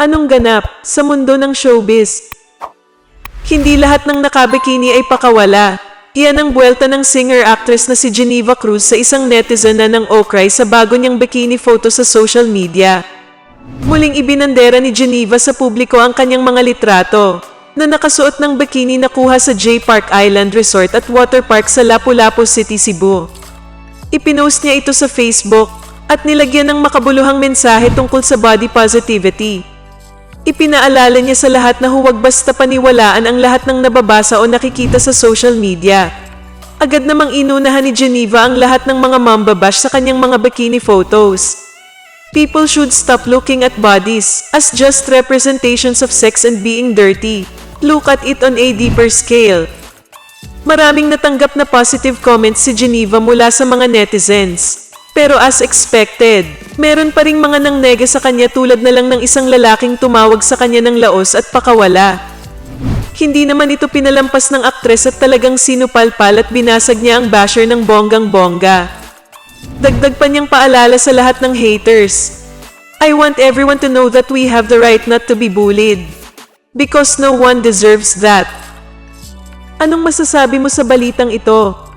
Anong ganap sa mundo ng showbiz? Hindi lahat ng nakabikini ay pakawala. Iyan ang buwelta ng singer-actress na si Geneva Cruz sa isang netizen na ng okray sa bago niyang bikini photo sa social media. Muling ibinandera ni Geneva sa publiko ang kanyang mga litrato na nakasuot ng bikini na kuha sa J Park Island Resort at Water Park sa Lapu-Lapu City, Cebu. Ipinost niya ito sa Facebook at nilagyan ng makabuluhang mensahe tungkol sa body positivity. Ipinaalala niya sa lahat na huwag basta paniwalaan ang lahat ng nababasa o nakikita sa social media. Agad namang inunahan ni Geneva ang lahat ng mga mambabash sa kanyang mga bikini photos. People should stop looking at bodies as just representations of sex and being dirty. Look at it on a deeper scale. Maraming natanggap na positive comments si Geneva mula sa mga netizens. Pero as expected, meron pa ring mga nang nega sa kanya tulad na lang ng isang lalaking tumawag sa kanya ng laos at pakawala. Hindi naman ito pinalampas ng aktres at talagang sinupalpal at binasag niya ang basher ng bonggang-bongga. Dagdag pa niyang paalala sa lahat ng haters. I want everyone to know that we have the right not to be bullied. Because no one deserves that. Anong masasabi mo sa balitang ito?